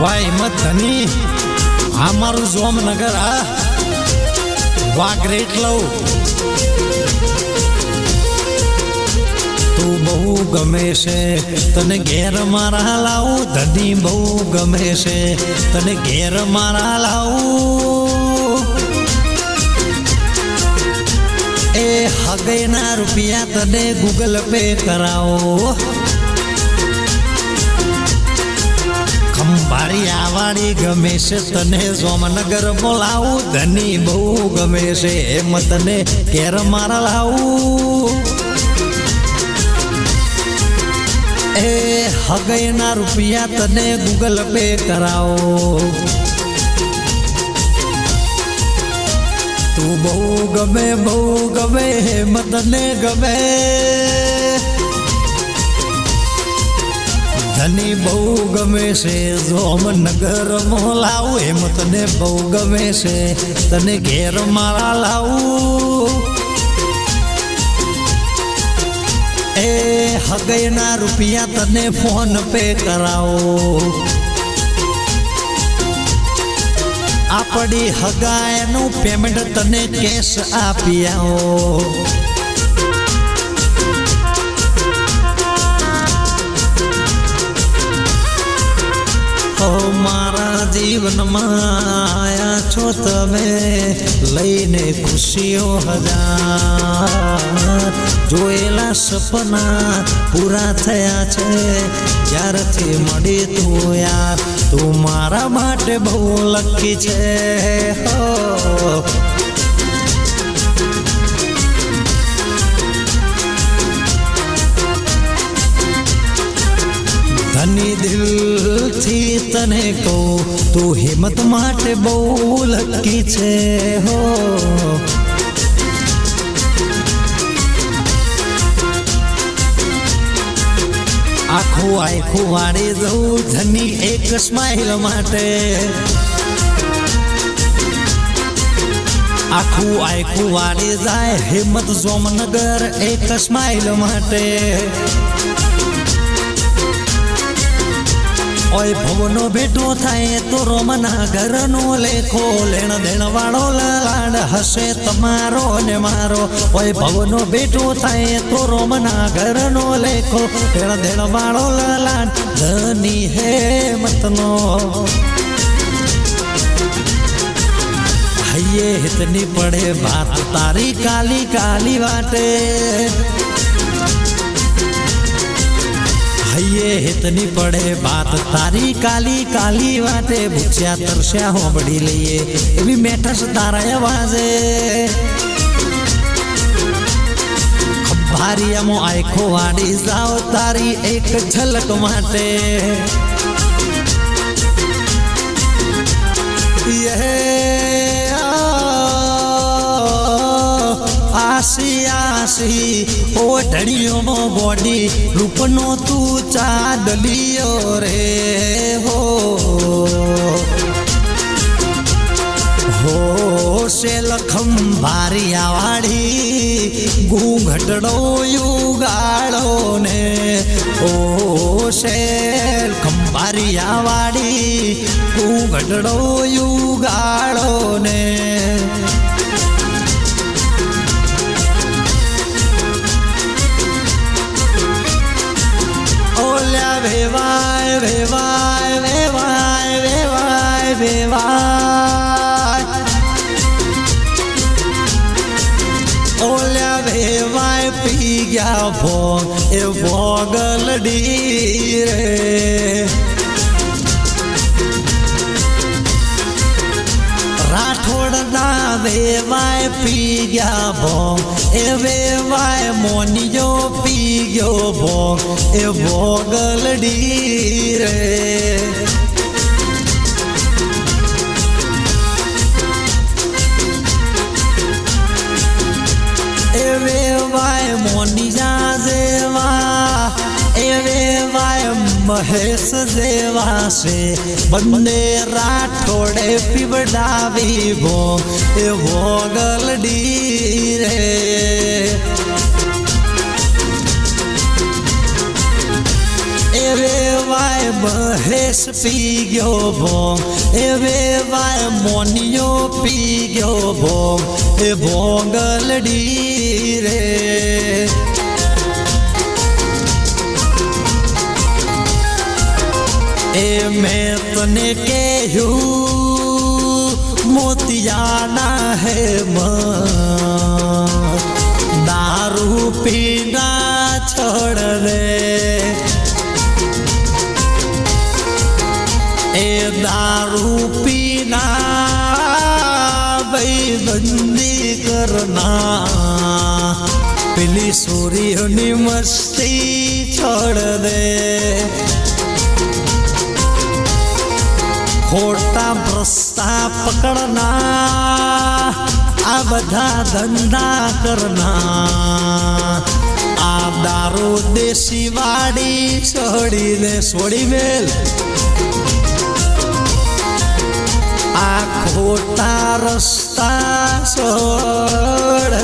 વાહ હિંમત ધની આ મારું જોમનગર આ વાઘરેટ લઉં. તું બહુ ગમે છે. તને ઘેર મારા લાવું, ધની બહુ ગમે છે. તને ઘેર મારા લાવું. એ હગેના રૂપિયા તને ગૂગલ પે કરાવો. ખંભાળી આવાળી ગમે છે, તને સોમનગર બોલાવું, ધની બહુ ગમે છે. એમ તને ઘેર મારા લાવું. એ હગયના રૂપિયા તને ગૂગલ પે કરાવો. તું બહુ ગમે બહુ ગમે હેમ તને ગમે. ધની બહુ ગમે છે જોમનગર મોલાવું એમ તને બહુ ગમે છે, તને ઘેર મારા લાવું. એ હગયના રૂપિયા તને ફોન પે કરાવો. આપણી હગાયનું પેમેન્ટ તને કેશ આપી આવો. મારા જીવનમાં આયા છો તમે, લઈને ખુશીઓ હજાર. જોયેલા સપના પૂરા થયા છે, જ્યારથી મળી તું યાર. તું મારા માટે બહુ લકી છે. હો. ધની દિલથી તને કહું, તું હિંમત માટે બહુ લકી છે, હો. આખું આખું વાળી દઉં ધની એક સ્માઇલ માટે. આખું આખું વાળી જાય હિંમત જોમનગર એક સ્માઇલ માટે. ઓય ભવનો ભેટો થાય તો રોમના ઘરનો લેખો, લેણ દેણ વાળો લાડ હશે તમારો ને મારો. ઓય ભવનો ભેટો થાય તો રોમના ઘરનો લેખો, લેણ દેણ વાળો લાડ ધની હે મતનો. હૈયે હિતની પડે વાત, તારી કાલી કાલી વાટે. હિતની પડે વાત. તારી કાલી કાલી વાતે ભૂખ્યા તરસ્યા હોંભળી લઈએ. એવી મેઠસ તારા અવાજે ભારિયામો આખો વાડી જાઓ તારી એક ઝલક માટે. યે આસી આસી ઓ ઢળિયોનો બોડી, રૂપનો તું ચાદલિયો રે હો. હો શેલ ખંભારિયા વાળી ઘૂંઘટડો યુગાળો ને. ઓ શેલ ખંભારિયા વાળી ઘૂંઘટડો યુગાળો ને. વેવાય વેવાય વેવાય વેવાય વેવાય ઓલ્યા વેવાય પી ગયા ભોગ એ ભોગલડી રે રાઠોડના વેવાય પી ગયા ભોગ. એ વેવાય મોનિયો પી ગયો ભોગ. એ ભોગલડી રે. મહેશ જેવા છે બંને રાઠોડે પીવડાવી ભો એ ભોગલડી રે એવે વાય મહેશ પી ગયો ભોગ એવે વાય મોનિયો પી ગયો ભોગ એ ભોગલડી રે એ મેં તને કહ્યું, મોતિયાના હે દારૂ પીના છોડ રે. એ દારૂ પીના ભાઈબંધી કરના પેલી સૂર્યની મસ્તી છોડ દે ખોટા ભ્રષ્ટા પકડના આ બધા ધંધા કરના આ દારૂ દેશી વાડી છોડીને છોડી મેલ આ ખોટા રસ્તા છોડ